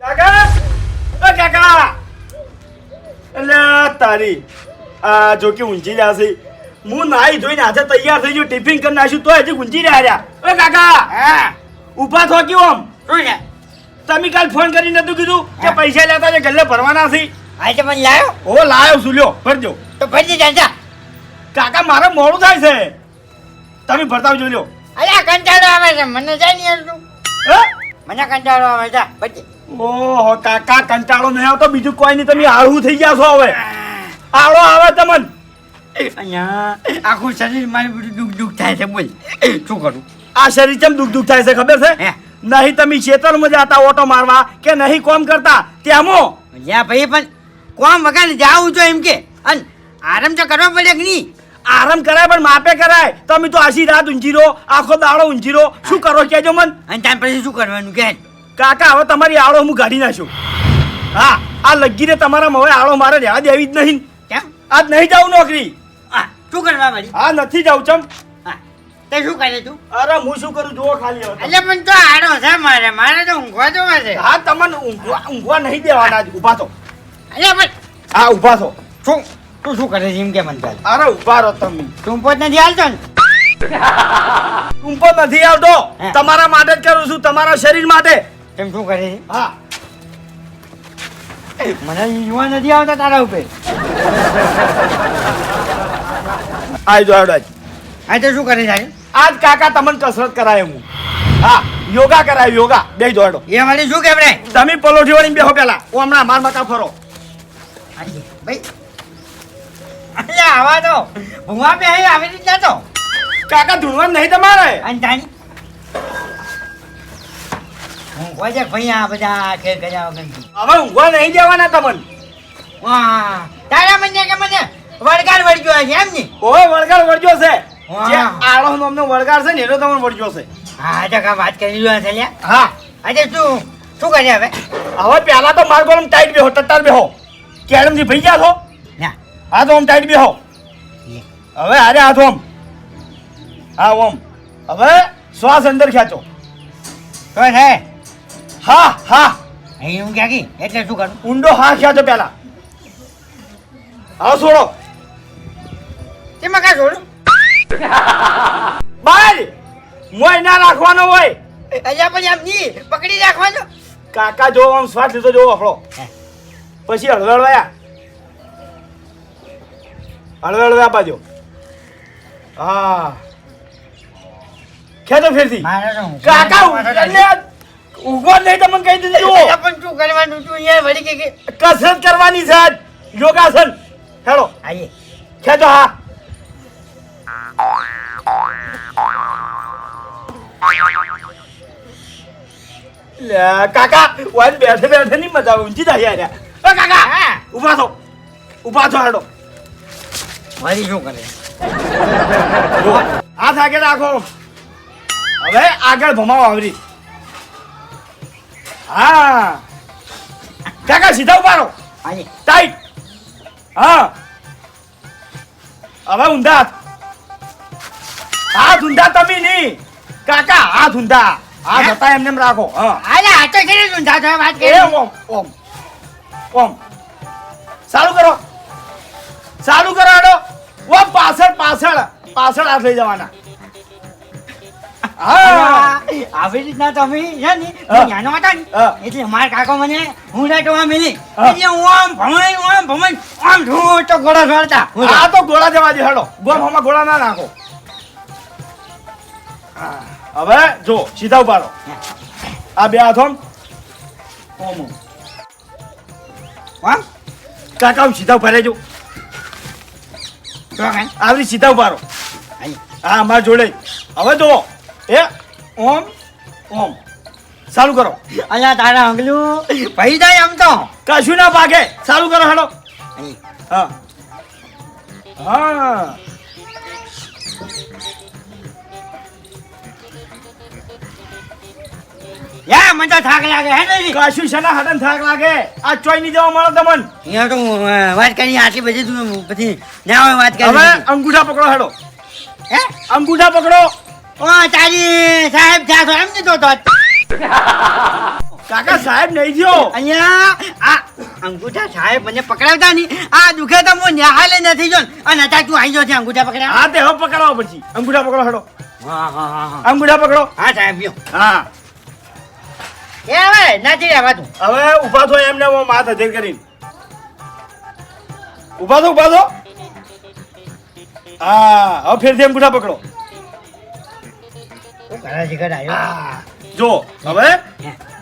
કાકા? ઓ કાકા! એટલે તારી આ જો કે ઊંચી જશે હું નાઈ ધોઈને હાથે તૈયાર થઈ ગયો ટિફિન કરી નાખ્યું તો હજી ઊંચી રહ્યા રહ્યા. ઓ કાકા! હા. ઊભા થો કેવું આમ. શું છે? તમે કાલ ફોન કરી નતું કીધું કે પૈસા લેતા છે ગલ્લે ભરવાના છે. આ તો મને લાયો. ઓ લાયો ભરજો. તો ફરી જાજા કાકા મારે મોડું થાય છે. તમે ભરતા આવજો લ્યો. અલ્યા કંટાળો આવે છે. મને જાય નહીં મને કંટાળો આવે છે. પછી ઓહો કાકા કંટાળો નહીં આવતો. બીજું કોઈ નહીં તમે આળું થઈ ગયા છો હવે. આળો આવે તમન. અહીંયા આખું શરીર મારી બધું દુઃખ દુઃખ થાય છે બોલ. શું કરું? આ શરીર કેમ દુઃખ દુઃખ થાય છે ખબર છે? હે? નહીં તમે ખેતરમાં જતા ઓટો મારવા કે નહીં કોમ કરતા તેમો લ્યા ભાઈ પણ કોમ વગર જાવું છો એમ કે. અન આરામ તો કરવો પડે કે નહીં? આરામ કરાય પણ માપે કરાય. તમે તો આશી રાત ઊંઘી રહો આખો દાડો ઊંઘી રહો. શું કરો કેજો મન. અને ત્યાં પછી શું કરવાનું કે? કાકા હવે તમારી આળો હું કાઢી નાખ્યો. હા આ લગીને તમારા હવે આળો મારે રહેવા દેવી જ નહીં. કેમ? આજ નહીં જાઉં નોકરી. શું કરવા વળી? હા નથી જાઉં ચમ. તે શું કરે તું? અરે હું શું કરું? જુઓ ખાલી એટલે પણ તો આડો છે મારે મારે તો ઊંઘવા જવા છે. હા તમને ઊંઘવા ઊંઘવા નહીં દેવાના જ. ઊભા તો અરે પણ હા ઊભા થો. શું? તું શું કરે છે? એમ કે મને ચાલ અરે ઊભા રહો તમે. તું પોત નથી હાલતો ને? ટૂંપો નથી આવતો. તમારા માટે જ કરું છું તમારા શરીર માટે. તેમ શું કરે? હા. મને યુવા નથી આવતા તારા ઉપર. આઈ જો આવડો આ તો શું કરે સાહેબ આજ કાકા તમને કસરત કરાય હું. હા યોગા કરાય યોગા. બે દોડો એ વાળી શું કેવડે? તમે પલોઠી વાળી બેહો પેલા. હું હમણાં માર મકા ફરો. ભાઈ. અલ્યા આવા તો. ભૂવા બે આવી રીતના તો કાકા ધૂણવા નહીં તમારે? અને તાણી હું કોઈ ભાઈ આ બધા ખેલ કર્યા વગર હવે ઊંઘવા નહીં દેવાના તમને. વાહ તારા મને કે મને વળગાર વળગ્યો છે એમ ને? ઓય વળગાર વળજો છે. જે આળો અમને વળગાર છે ને એનો તમને વળજો છે. હા તો કા વાત કરી લ્યો છે લ્યા. હા. આજે શું શું કરે હવે? હવે પેલા તો માર ગોળમ ટાઈટ બેહો ટટ્ટાર બેહો. કેળમજી ભઈ ગયા છો? ના હા તો આમ ટાઈટ બેહો. હવે અરે હાથ ઓમ હા ઓમ હવે શ્વાસ અંદર ખેંચો. છે. હા હા. અહીં હું ક્યાં ગઈ એટલે શું કરું? ઊંડો હા ખેંચો પેલા. હા છોડો. તેમાં કાં છોડું? બાર મોય ના રાખવાનો હોય. અહીંયા પછી આમ નહીં પકડી રાખવાનો? કાકા જો આમ સ્વાદ લીધો જો આપણો પછી હળવળવાયા. હળવળવા બાજુ હા. ખેતો ફેરથી. તો કાકા જ નહીં તમને કહી દીધું. પણ શું કરવાનું? તું અહીંયા વળી કે કસરત કરવાની છે. યોગાસન. હેલો આઈએ. ખેંચો હા. કાકા વાન બેઠે બેઠે નહીં મજા આવે. ઊંચી થાય યાર. ઓ કાકા ઊભા થો. ઊભા થો હેડો મારી શું કરે? હાથ આગળ રાખો. હવે આગળ ભમાવો આવરી. હા. કાકા સીધા ઊભા રહો. ટાઈટ હા. હવે ઊંધા હાથ. હાથ ઊંધા તમે નહીં. કાકા હાથ ઊંધા. હાથ? હતા એમને એમ રાખો. હા. આ છે ને ઊંધા થવા વાત કરી. ઓમ ઓમ. ઓમ. ચાલુ કરો. ચાલુ કરો હેડો. ઓમ પાછળ પાછળ. પાછળ હાથ લઈ જવાના. આવી રીતના તમે છે ને નાનો હતા ને એટલે મારા કાકો મને હુંડા ટોવા મિલી. એટલે હું આમ ભમાઈ આમ ભમાઈ આમ ઢૂંઢ તો ઘોડો દોડતા આ તો ગોળા જવા દે હેડો. હમણાં ગોળા ના નાખો. હવે જો સીધા ઊભા રહો. આ બે હાથો ઓમો. વાહ. કાકા આમ સીધા ઊભા રહેજો. આવી સીધા ઊભા રહો. આઈ. હા અમારા જોડે. હવે જુઓ. એ ઓમ ઓમ. ચાલુ કરો. અલ્યા તારા અંગલું ભાઈ જાય આમ તો. કશું ના ભાગે. ચાલુ કરો હેડો. હા. હા. યા મને તો થાક લાગે હે ને? કશું શેના હડન થાક લાગે. આ ચોઈ ની દેવા મળો તમને. અહીંયા તો વાત કરી આટલી બધી તું પછી ના હોય વાત કરી. હવે અંગૂઠા પકડો હેડો હે? અંગૂઠા પકડો. ઓ તારી સાહેબ થયા છો એમ કીધો તો. કાકા સાહેબ નહીં થયો. અહીંયા આ અંગૂઠા સાહેબ મને પકડાવતા નહીં. આ દુખે તો હું ન્યાહાલે નથી જો અને અત્યારે તું આવી જો છે અંગૂઠા પકડાવ હા તે હવે પકડાવો પછી. અંગૂઠા પકડો હડો. હા હા હા હા. અંગૂઠા પકડો. હા સાહેબ લ્યો. હા. એ હવે નથી રહેવાતું હવે ઊભા થો એમને હું માથ હજેર કરીને. ઊભા થો ઊભા થો. હા હવે ફેરથી અંગૂઠા પકડો. છે ઘર આવ્યો જો હવે?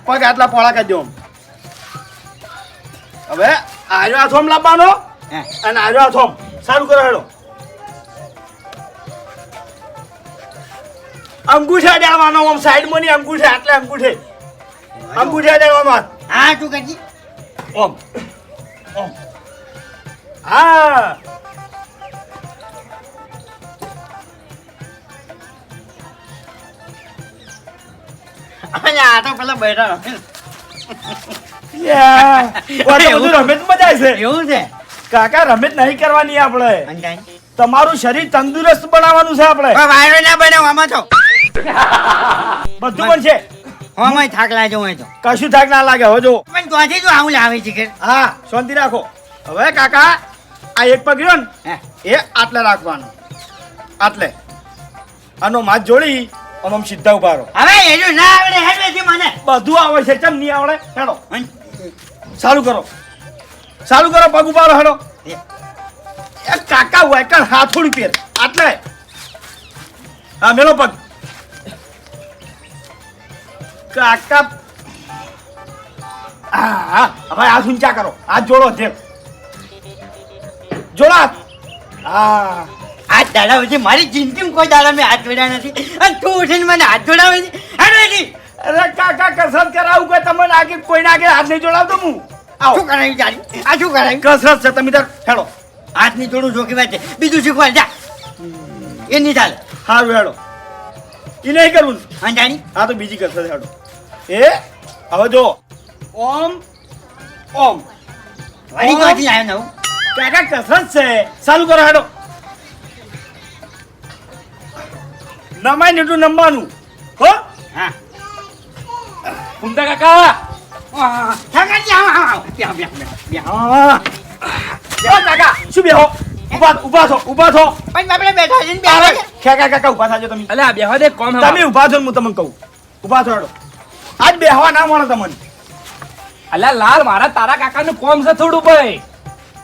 પગ આટલા પોળા કરજો હવે આર્યો હાથોમ લાવવાનો. અને આર્યો હાથોમ સારું કરો હેડો. અંગૂઠા દેવાનો આમ સાઈડમાં ની અંગૂઠે આટલે અંગૂઠે. અંગૂઠે અડાડવાનો હા તું કરજી. ઓમ. ઓમ. હા. આ તો પેલા બેઠા કાકા રમત નહીં કરવાની આપણે. તમારું શરીર તંદુરસ્ત બનાવવાનું છે આપણે. વાયરો ના બનાવ આમાં તો બધું પણ છે. આમાં થાક લાગે હોય તો કશું થાક ના લાગે હોજો જો. પણ ત્યાંથી જો આવું લાવે છે કે હા શાંતિ રાખો. હવે કાકા આ એક પગ ને એ આટલે રાખવાનો. આટલે. આનો માથ જોડી. અને આમ સીધા ઊભા રહો. હવે એનું ના આવડે હેડવે છે મને. બધું આવે છે ચમ નહીં આવડે? હેડો? ચાલુ કરો. ચાલુ કરો પગ ઊભા રહો હેડો. એ, કાકા હોય કણ હાથોડી પેર આટલે. હા મેળો પગ. કાકા. હા હવે હાથ ઊંચા કરો. હાથ જોડો જેમ. જોડો હાથ. હા. હાથ દાડાવે છે. મારી જિંદગીમાં કોઈ દાડા મેં હાથ જોડ્યા નથી. અને તું ઉઠીને મને હાથ જોડાવે છે. અરે છે અરે કાકા કસરત કરાવું કે તમને આગળ કોઈને આગળ હાથ નહીં જોડાવતો હું? આવો. શું કરાવ્યું જાણી આ શું કરાવ્યું કસરત છે તમે તાર હેડો. હાથ નહીં જોડું જોખી વાત છે. બીજું શીખવા જા. એ નહીં ચાલે. સારું હેડો. એ નહીં કરવું હા જાણી. હા તો બીજી કસરત હેડો. એ હવે જો. ઓમ ઓમ. વળી ક્યાંથી આવ્યો નવું કાકા કસરત છે. ચાલુ કરો હેડો. નમાય ને એટલું નમવાનું. હો? હા. ઉમદા કાકા. બેહો બેહો બેહો બેહો બેહો શું બેહો? ઊભા ઊભા થો ઊભા થો. પણ આપણે બેઠા છે છે ખેકા કાકા ઊભા થાજો તમે. અલે આ બેહવા દે કોમ તમે ઊભા છો હું તમને કહું. ઊભા છો આજ બેહવા ના મળે તમને. અલ્યા લાલ મારા તારા કાકાનું કોમ છે થોડું ભાઈ.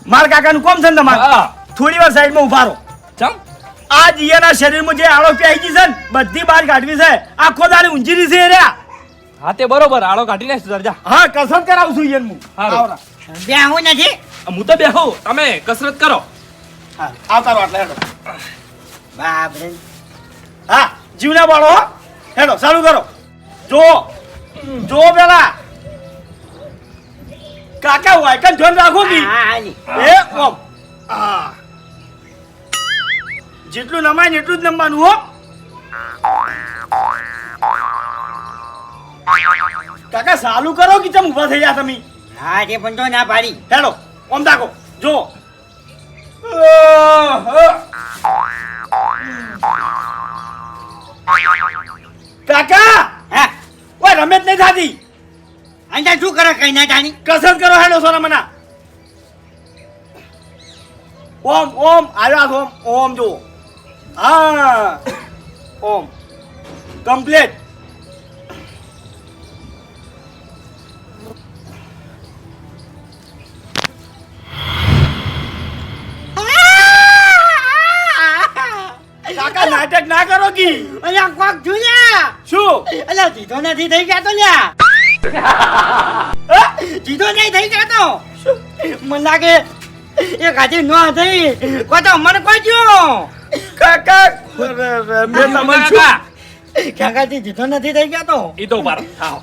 મારા કાકાનું કોમ છે ને તમારે? હા. થોડી વાર સાઈડમાં ઊભા રહો. આ જીયાના શરીરમાં જે આળોપી આવી ગઈ છે ને બધી બહાર કાઢવી છે. આખો દાડી ઊંચી છે રહ્યા હા તે બરોબર આળો કાઢી નાખ દરજા હા કસરત કરાવું છું ઈયન હું. આવરા. નથી? હું તો બેહું. તમે કસરત કરો. હા આવતા રહો એટલે હેડો. બાપરે હા જીવના બાળો. હેડો ચાલુ કરો. જો જો પેલા. કાકા વાયકન ધ્યાન રાખો કી? એ ઓમ. હા. જેટલું નમાય ને એટલું જ નમવાનું હો. કાકા ચાલુ કરો કે ચમ ઊભા થઈ જા તમે? હા તે પણ તો ના પાડી. હેલો ઓમ તાકો જો. કાકા! હા. ઓય રમેત નહીં થાતી? અંજા શું કરે કઈ ના જાણી? કસરત કરો હેડો સોના મના. ઓમ ઓમ આવ્યા ઓમ ઓમ જો. હા. ઓમ. કમ્પ્લીટ. કાકા નાટક ના કરો કી? અલ્યા કોક જોયા શું? અલ્યા જીધો નથી થઈ ગયા તો લ્યા? જીતો નહીં થઈ ગયા તો મને લાગે એક હાથી ન થઈ કોઈ તો મને કહજો કાકા! મેં તમને શું? કાકાજી જીતો નથી થઈ ગયા તો? ઈ તો રહો. આવો.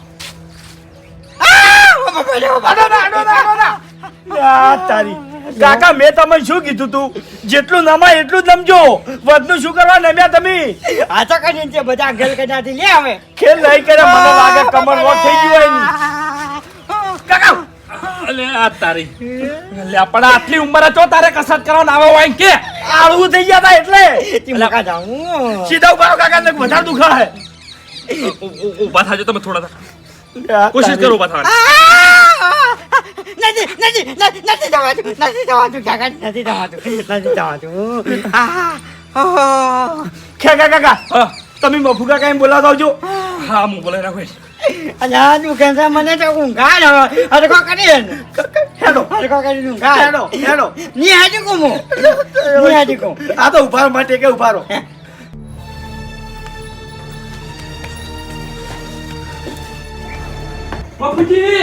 કાકા મેં તમને શું કીધું તું? જેટલું નમાય એટલું જ નમજો. વધનું શું કરવા નમ્યા તમે? આ તો કરીને છે બધા ગેલ કદાથી લે આવે ખેલ નહીં કરે મને લાગે કમર વોટ થઈ ગયું હોય કાકા અલે આ તારી. લે પણ આટલી ઉંમરે તો તારે કસરત કરવાનું આવે હોય કે. આળવું થઈ ગયા તા એટલે. તે મુકા જાઉં? સીધા ઊભા કાકા ને વધારે દુખા હે. ઉ- ઉ- ઊભા થાજો તમે થોડા કોશિશ કરું ઊભા! નથી નથી નથી નથી થવાતું નથી થવાતું કાકા નથી થવાતું નથી થવાતું કાકા કાકા તમે મફુ કાકા એમ બોલાવતા આવજો. હા હું બોલાવી રાખું અલ્યા કેમ છે મને તો ઊંઘાડ. હવે અડકો કરી ને. હેડો અડકો કરી ઊંઘાડ. હેડો હેડો. ની હાજી કુમુ ની હાજી કુમ આ તો ઉભારો માટે કે ઉભારો. બાપુજી!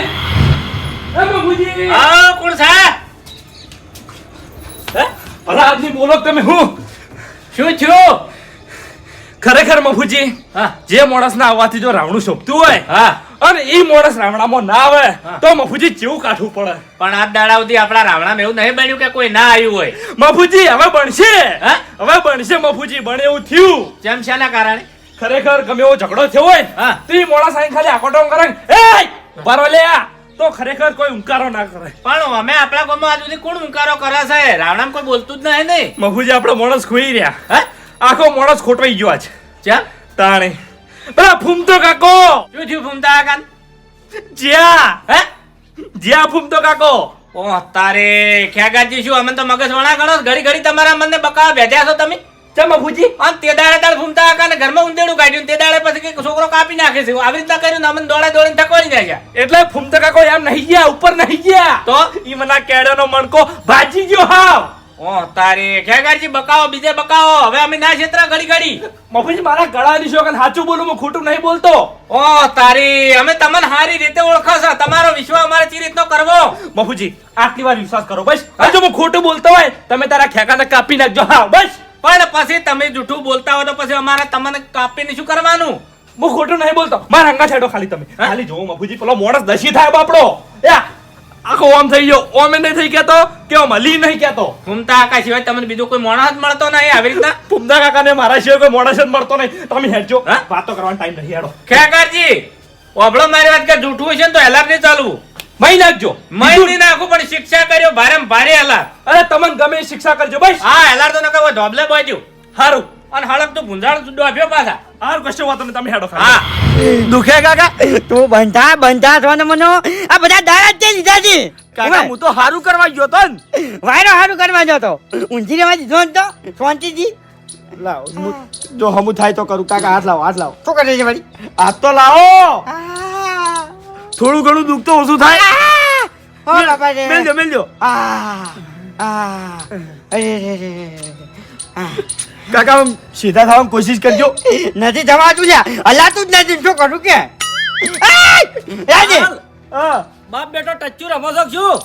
એ બાપુજી! હા કોણ છે? હે? ભલા આદમી બોલો તમે હું? શું થયું? ખરેખર મફુજી જે માણસ ના આવવાથી જો રાવણું શોભતું હોય અને એ માણસ રાવણામાં ના આવે તો મફુજી જેવું કાઠું પડે? પણ આ દાડા સુધી આપણા રાવણા એવું નહીં બન્યું કે કોઈ ના આવ્યું હોય. મફુજી હવે બનશે. હવે બનશે મફુજી બને એવું થયું. જેમ છે કારણે. ખરેખર ગમે એવો ઝઘડો થયો હોય. તો ઈ માણસ આઈને ખાલી આકોટો કરે એ બરો લે. તો ખરેખર કોઈ ઉંકારો ના કરે. પણ અમે આપણા ગામમાં આજ સુધી કોણ ઉંકારો કરે છે? રાવણામ કોઈ બોલતું જ નહીં નહીં મફુજી આપણો માણસ ખોઈ રહ્યા. હે? આખો મોડસ ખોટવાઈ ગયો આજ. ચા તાણે. બરા ફૂમતો કાકો. શું થયું ફૂમતા કાન જ્યાં. હે? જ્યા ફૂમતો કાકો. ઓ તારે ખ્યાગાજી શું અમે તો મગજ વણા ગણો ઘડી ઘડી તમારા મને બકાવા વેધ્યા છો તમે. ચમ ભૂજી? અને તે દાડે દાડ ફૂમતા કાકા ને ઘરમાં ઊંધેડું કાઢ્યું તે દાડે પછી છોકરો કાપી નાખે છે. આવી રીતના કર્યું ને અમને દોડે દોડીને થકવાડી નાખ્યા એટલે ફૂમતા કાકો એમ નહીં ગયા ઉપર નહીં ગયા. તો? ઈ મના કેળાનો મણકો ભાજી ગયો હાવ. ઓ તારે ખ્યાગાજી બકાવો બીજે બકાવો. હવે અમે ના ક્ષેત્ર ઘડી ઘડી. મફુજી મારા ગળાની શોખન સાચું બોલું હું ખોટું નહીં બોલતો. ઓ તારી અમે તમને સારી રીતે ઓળખો છો તમારો વિશ્વાસ અમારે ચી રીતનો કરવો? મફુજી આટલી વાર વિશ્વાસ કરો બસ. જો હું ખોટું બોલતો હોય તમે તારા ખેકાને કાપી નાખજો. હા બસ. પણ પછી તમે જૂઠું બોલતા હો તો પછી અમારે તમને કાપીને શું કરવાનું? હું ખોટું નહીં બોલતો. મારા હંગા છેડો ખાલી તમે. ખાલી જોવો મફુજી પેલો મોણસ દશી થાય બાપડો. યા. આખો ઓમ થઈ ગયો. ઓમે નહીં થઈ કેતો કે ઓમ હલી નહીં કેતો ફૂમતા આકા સિવાય તમને બીજો કોઈ માણસ જ મળતો નહીં આવી રીતના? પુમદા કાકાને મારા સિવાય કોઈ મોણસ જ મળતો નહીં. તમે હેડજો. વાતો કરવાનો ટાઈમ નહીં હેડો. ખેકરજી ઓબળો મારી વાત કે જૂઠું હશે ને તો એલાર નહીં ચાલવું. મહી નાખજો. મહિની નાખું પણ શિક્ષા કર્યો ભારે ભારે એલાર અરે તમને ગમે શિક્ષા કરજો ભાઈ હા એલાર તો નકર ધોબલે બાજુ હારું. અને હળક તો ભૂંજાળ ડોબ્યો પાછા. હારું કશો વાત તમે હેડો હા. દુખે કાકા? તું બંધા બંધા છો ને મનો. આ બધા દાડા જ તે લીધા છે. કાકા હું તો સારું કરવા ગયો તો ને. વાયરો હારું કરવા જતો ઊંધી રેવા દીધો તો. શાંતિજી લાવ હું- જો હમુ થાય તો કરું. કાકા હાથ લાવો હાથ લાવો. શું કરે છે વળી? હાથ તો લાવો. થોડું ઘણું દુઃખ તો ઓછું થાય! ઓ બાપા રે. મેલજો મેલજો આ! આ! અરે રે રે. આ! કાકા સીધા થવાની કોશિશ કરજો. નથી થવાતું લ્યા. હલાતું જ નથી. શું કરું કે! બાપ બેટો ટચ્ચુ રમો છો શું?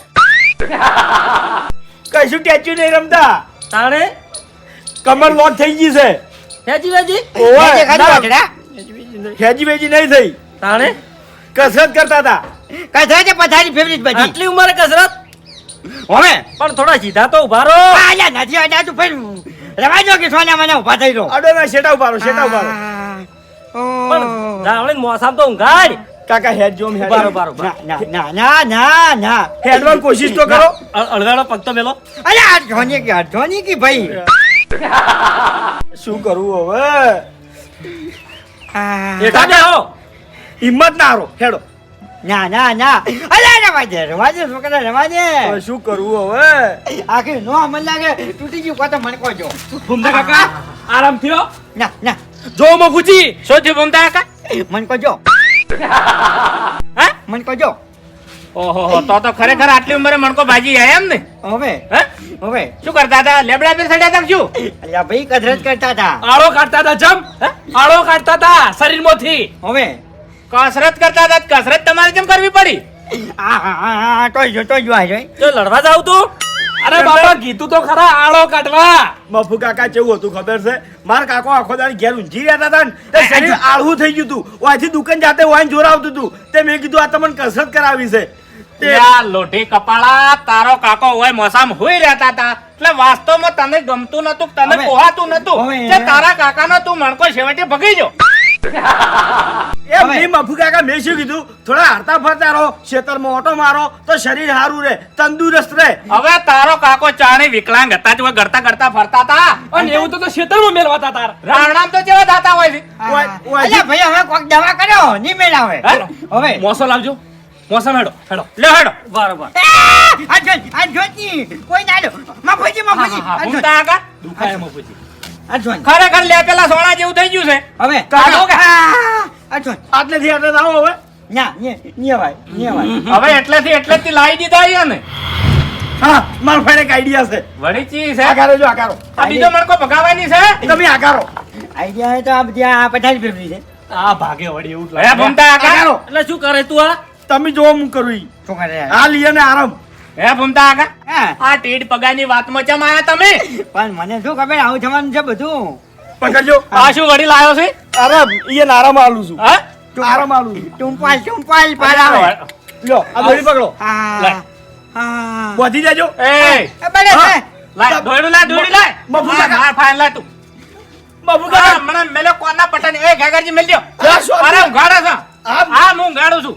કશું ટેચ્યુ નહીં રમતા. તાણે? કમર લોક થઈ ગઈ છે. હેજી વેજી. હેજી વેજી નહીં થઈ. તાણે? કસરત કરતા હતા. કસરત છે પથારી ફેવરિટ બધી. આટલી ઉંમરે કસરત? હવે પણ થોડા સીધા તો ઊભા રહો. આ લ્યા નથી અડા તું ફેર. રવા જો કે સોના મને ઊભા થઈ રહો અડો ના શેટા ઉભારો શેટા ઉભારો પણ રાવણી મોસામ તો ઊંઘાડ કાકા હેડ જો હેડ બારો બારો ના ના ના ના ના. હેડવાની કોશિશ તો કરો. અળગાડો પગ તો મેલો. અરે આ ધોની કે ધોની કે ભાઈ? શું કરવું હવે? એઠા હિંમત ના હારો હેડો. ના ના ના. અલા રવા દે રવા દે છોકરા રવા દે શું કરવું હવે? આખી નો અમલ લાગે. તૂટી ગયું કોતો મને કોજો જો. ફૂમદા કાકા આરામ થયો? ના ના. જો મફુજી શું થયું ભૂમતા કાકા. મને કોજો હા? મને કોજો ઓહો તો તો ખરેખર આટલી ઉંમરે મણકો ભાજી આયા એમ ને હવે હવે. શું કરતા હતા? લેબડા પર સડ્યા હતા શું? અલ્યા ભાઈ કસરત કરતા હતા. આળો કાઢતા હતા જમ. આળો કાઢતા હતા શરીરમાંથી. હવે. કસરત કરતા હતા કસરત તમારે કેમ કરવી પડી? આ જો જો તો લડવા જાવ તું? અરે બાપા કીધું તો ખરા આળો કાઢવા. બફુ કાકા કેવું હતું ખબર છે? માર કાકો આખો દાડ ઘેર ઊંઘી રહ્યા હતા ને શરીર આળવું થઈ ગયું હતું. ઓયથી દુકાન જાતે વાઈન જોરાવતું હતું. તે મેં કીધું આ તમને કસરત કરાવી છે. લોઢી કપાળા તારો કાકો હોય મોસામ હોઈ રહેતા હતા. એટલે વાસ્તવમાં તને ગમતું નતું તને કોહાતું નતું તારા કાકાનો તું મણકો છેવટે ભગી જો એમ હવે. નહીં મફુ કાકા મેં શું કીધું? થોડા હરતા ફરતા રહો ખેતરમાં ઓટો મારો તો શરીર સારું રહે તંદુરસ્ત રહે. હવે તારો કાકો ચાણી વિકલાંગ હતા તે ગરતા ગરતા ફરતા હતા? અને એવું તો તો ખેતરમાં મેલવાતા તાર રાણામ તો જેવા દાતા હોય અલ્યા ભાઈ હવે કોક દવા કર્યો ની મેલાવે હવે. મોસો લાવજો. મોસમ હેડો હેડો. લે હેડો. બરોબર. આ જો આ જોતી. કોઈ ના લો. મફુજી મફુજી. હું તા ભૂમતા દુખાય એમાં ખરેખર લે પેલા સોના જેવું થઈ ગયું છે. હવે આ આટલેથી આટલે આવો હવે. ના ને ને ભાઈ ને ભાઈ હવે એટલેથી એટલેથી લાવી દીધા અહીંયા ને. હા મારા ભાઈને એક આઈડિયા છે. વળી ચી છે? આકારો જો આકારો આ બીજો મણકો ભગાવાની છે? તમે આકારો આઈડિયા હે તો આ બધી આ પચાસ ફેફરી છે. આ ભાગે વળી એવું લાગે. ભૂમતા આકારો એટલે શું કરે તું આ? તમે જો હું કરું ઈ. શું કરે? આ લીએ ને આરામ. હે ભૂમતા આગા આ ટીડ પગાની વાતમાં ચમ આયા તમે? પણ મને શું ખબર આવું જવાનું છે બધું? પકડજો આ શું વળી લાયો છે? અરે ઈએ નારા માલું છું. હા? નારા માલું ટુંપાલ ટુંપાલ પાર લ્યો આ દોરી પકડો. હા હા. બોધી જજો એ. બને લાય દોયડું લાય દોયડું લાય. મફુ માર ફાઈન લાય તું. બાબુ મને મેલો કોના પટન એ ઘાઘરજી મેલ અરે હું ગાડો છું. આમ. હા હું ગાડું છું.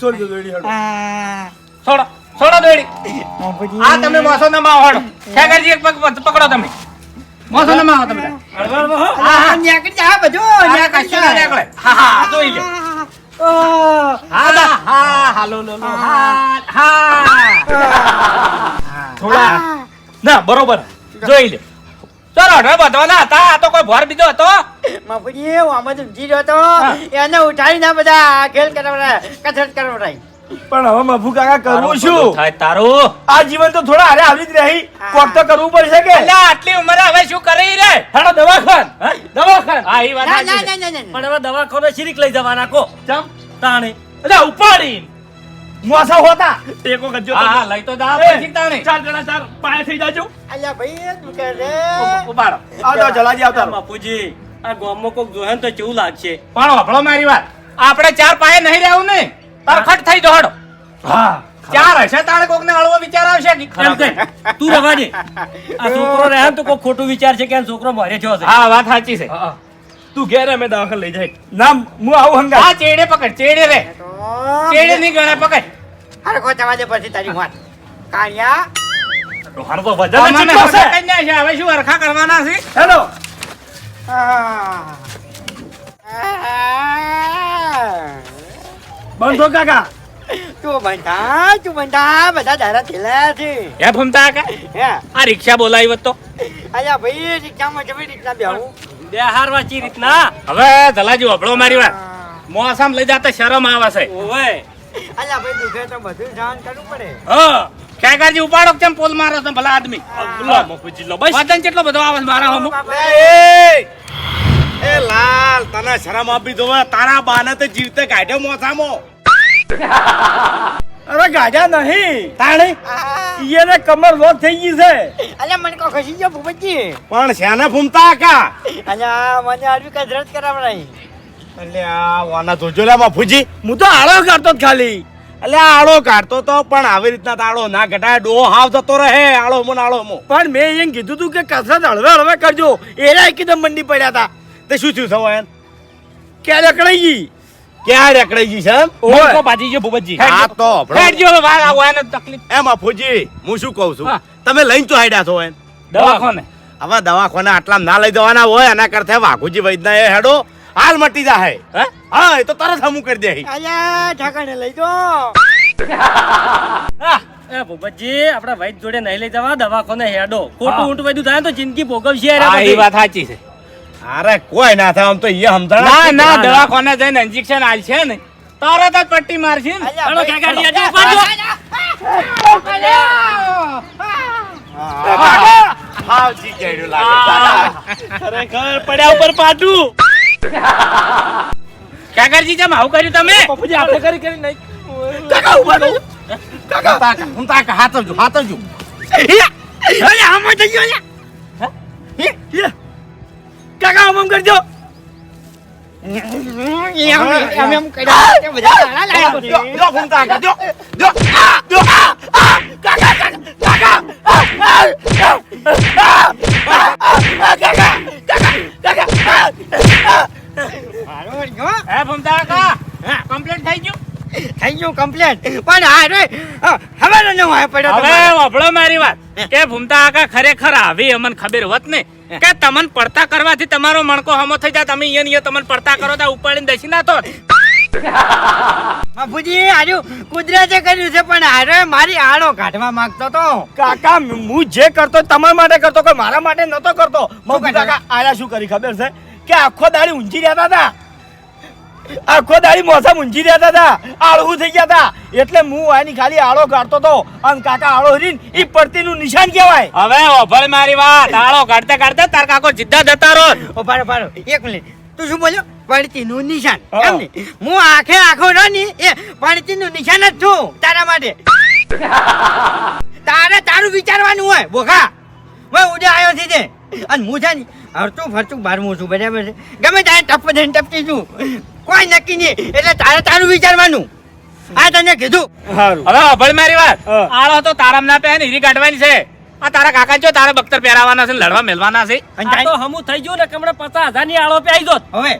છોડ દો દોડી હેડો આ, છોડો. છોડો દોડી આ તમે મોસો ના માં હડો ઠેકરજી એક પગ પકડો તમે. મોસો ના માં તમે. હા, હા, ન્યાકડી જા બધું, આ ન્યાકરી જા. નીકળે. હા હા જોઈ લે ઓહ, હા હા હાલો લો લો. હા હા. થોડા. ના બરોબર. જોઈ લે ચલો રે બધવાના હતા. આ તો કોઈ ભોર બીજો હતો. મફુજી, હું આમાં ઊંઘી રહ્યો હતો. એને ઉઠાડીને બધા ખેલ કરાવડાય, કસરત કરાવડાય. પણ હવે મફુ કાકા કરવું શું થાય તારું. આ જીવન તો થોડા હારે આવી જ રહી. કોક તો કરવું પડશે કે? એટલે આટલી ઉંમરે હવે શું કરી રે? હેડો દવાખાન. દવાખાન? હા એ વાત ના, ના, ના, ના, ના. પણ હવે દવાખાને શીરીક લઈ જવાના કો ચમ? તાણી. એટલે ઉપાડી. મોસા હોતા. ટેકો કરજો હા હા લઈ તો દા પછી તાણે. ચાર જણા ચાર પાયા થઈ જાજો. અલ્યા ભાઈ, શું કરે રે? ઉપાડો આવતો જલાજી આવતા. બાપુજી આ ગામમાં કોક જોહે તો કેવું લાગશે? પણ વાપરો મારી વાત. આપણે ચાર પાયે નહીં રહેવું ને? તરખટ થઈ જો હડો. હા. ચાર હશે તાણે કોક ને હળવો વિચાર આવશે? એમ કે તું રવા દે. આ છોકરો રહે તો કોઈ ખોટું વિચાર છે કે આ છોકરો મારે છે. હા વાત સાચી છે. તું ઘેર અમે દવાખાને લઈ જાય. ના હું આવું હંગા હા ચેડે પકડ ચેડે રે. ચેડે નહીં ગણે પકડ. હરખો થવા દે પછી તારી વાત. કાણિયા ડોહાનો તો વજન જ છે. હવે છે હવે શું હરખા કરવાના છે? હેલો. આ. બંધો કાકા. તું બંધા તું બંધા બધા દારા થેલા છે. હે ફમતા કા હે. આ રિક્ષા બોલાવી તો? અલ્યા ભાઈ રિક્ષામાં કેવી રીતના બેહું? બે હાર વાંચી રીતના. હવે ધલાજી વભળો મારી વાત. મોસામ લઈ જાતા શરમ આવે છે. ઓવે. અલ્યા ભાઈ દુખે તો બધું સહન કરવું પડે. હા. કાકાજી ઉપાડો કેમ પોલ મારો છો ભલા આદમી? લો મફુજી લો બસ. વજન કેટલો બધો આવે છે મારા હમું? એ લાલ તને શરમ આપી દો તારા બાને તો જીવતે કાઢ્યો મોસામાં. અરે ગાજા નહીં. તાણી ઈયે કમર લોક થઈ ગઈ છે. અલ્યા મને કો ખસી ગયો ભૂપતજી. પણ શેના ફૂમતા કા અલ્યા મને આવી કસરત કરાવડાઈ આ વાના જોજો લે બાપુજી હું તો આળો કાઢતો ખાલી. અલ્યા આળો કાઢતો તો પણ આવી રીતના તાળો ના ઘટાય ડો હાવ જતો રહે. આળો મો આળો મો. પણ મેં એમ કીધું તું કે કસરત હળવે હળવે કરજો. એરા એકદમ મંડી પડ્યા હતા તે શું થયું થવા એમ? ક્યાં ગઈ? ક્યાં રેકડાઈ છે એમ? મણકો બાજી ગયો ભૂપતજી. આ તો. હેડજો હવે વાર આવો એને તકલીફ. એ બાપુજી હું શું કહું છું? તમે લઈને તો હાડ્યા છો એમ. દવાખાને. હવે દવાખાને આટલા ના લઈ જવાના હોય એના કરતા વાઘુજી વૈદના એ હેડો હાલ મટી જાય હે? હા એ તો તરત હમું કરી દે અલ્યા ઠાકાને લઈ જો. એ ભૂપતજી આપડા વૈદ જોડે નહીં લઈ જવા દવાખાને હેડો. ખોટું ઊંટ વધુ થાય તો જિંદગી ભોગવશે આ હા. વાત સાચી છે. અરે કોઈ ના થાય આમ તો એ સમજણ ના ના દવાખાને જઈને ઇન્જેક્શન આલ છે ને. તરત જ પટ્ટી મારશે ને. ચાલો ભાઈ, કાકાજી, આજે ઉપાડજો. હાવ જી ગયેલું લાગે ખરેખર પડ્યા ઉપર પાટું કાકાજી જેમ આવું કર્યું તમે? બાપુજી આપણે કરી કરી નહીં કાકા ઊભા રહો. કાકા. હું તાકા હાથવજો હાથવજો. અરે આમાં થઈ ગયો અલ્યા. હે? કાકા આમ આમ કરજો એમ એમ એમ કર્યા તે બધા તાળા લાયા જો પછી. જો હું તાકા જો જો આ, જો આ, આ, કાકા કાકા કાકા આ, આ, આ, આ, આ, આ, કાકા કાકા કાકા આ, આ, મારો વળગ્યો. હે ભમતા કાકા કમ્પ્લીટ થઈ ગયું થઈ ગયું કમ્પ્લેટ પણ આ રે હવે ન હોય પડ્યો હવે તમારે. મારી વાત. કે ભૂમતા આકા ખરેખર આવી અમને ખબર હોત ને. કે તમને પડતા કરવાથી તમારો મણકો હમો થઈ જાય તમે અહીંયા ને અહીંયા તમને પડતા કરો તો ઉપાડીને દસી નાખો બાપુજી આજુ કુદરતે કર્યું છે પણ હારે મારી આડો કાઢવા માંગતો તો. કાકા હું જે કરતો તમારા માટે કરતો કોઈ મારા માટે નતો કરતો? કાકા? આયા શું કરી ખબર છે? કે આખો દાડી ઊંઘી રહેતા હતા. આખો દાડી મોસા ઊંઘી રહેતા હતા. આળવું થઈ ગયા હતા. એટલે હું આની ખાલી આળો કાઢતો તો. અને કાકા આળો હરીને ઈ પડતીનું નિશાન કહેવાય. હવે ઓભળ મારી વાત. આળો કાઢતા કાઢતા તાર કાકો જીદ્દા જતા રહો ઓ પાડો પાડો એક મિનિટ. તું શું બોલ્યો? પડતીનું નિશાન. એમ ને? હું આખે આખો ન ની એ પડતીનું નિશાન જ છું. તારા માટે. તારે તારું વિચારવાનું હોય બોખા હવે ઉડે આવ્યો છે અને હું છે ને હરતું ફરતું બારમું છું બરાબર છે? ગમે તારે ટપ દઈને ટપકી છું. કોઈ નક્કી નહીં એટલે તારે તારું વિચારવાનું. આ તને કીધું. હવે અભળ મારી વાત. આળો તો તારામ ના પહેન હીરી કાઢવાની છે. આ તારા કાકા જો તારા બખ્તર પહેરાવાના છે લડવા મેલવાના છે. અને આ તો હમું થઈ ગયું ને કે હમણાં પચાસ હજારની આળો પે આઈ જોત હવે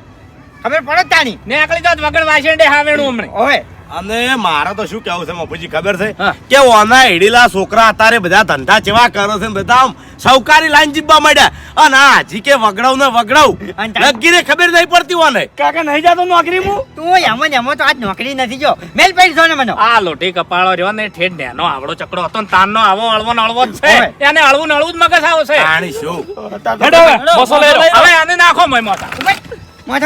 ખબર પડે તાણી ને આકલી જો વગર વાસણ હાવેણું હમણે. હવે અને મારે તો શું કેવું છે મફુજી ખબર છે? કે ઓના હેડીલા છોકરા અત્યારે બધા ધંધા ચેવા કરે છે બધા સૌકારી લાઈન જીબવા માંડ્યા. અને આ હજી કે વગડાવ ને વગડાવ તારી- ખબર નહીં પડતી ઓને. કાકા નહીં જાતો નોકરી હું તું એમ જ એમ તો આજ નોકરી નથી જો. મેલ પડી છો ને મને. આ લોટી કપાળો રહ્યો ને ઠેઠ નેનો આવડો ચકડો હતો ને તાનનો આવો અળવો નળવો અળવો જ. છે. એને અળવું નળવું જ મગજ આવશે. જાણી શું? બસો લઈ હવે આને નાખો મય મોટા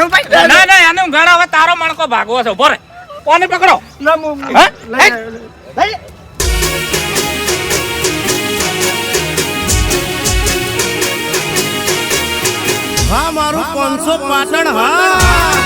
ઉપર ના ના આને ઘણા હવે તારો મણકો ભાગવો છે બોરે કોને પકડો? ના હું હે? લઈ- લઈ. હા મારું પાંચસો પાટણ હા.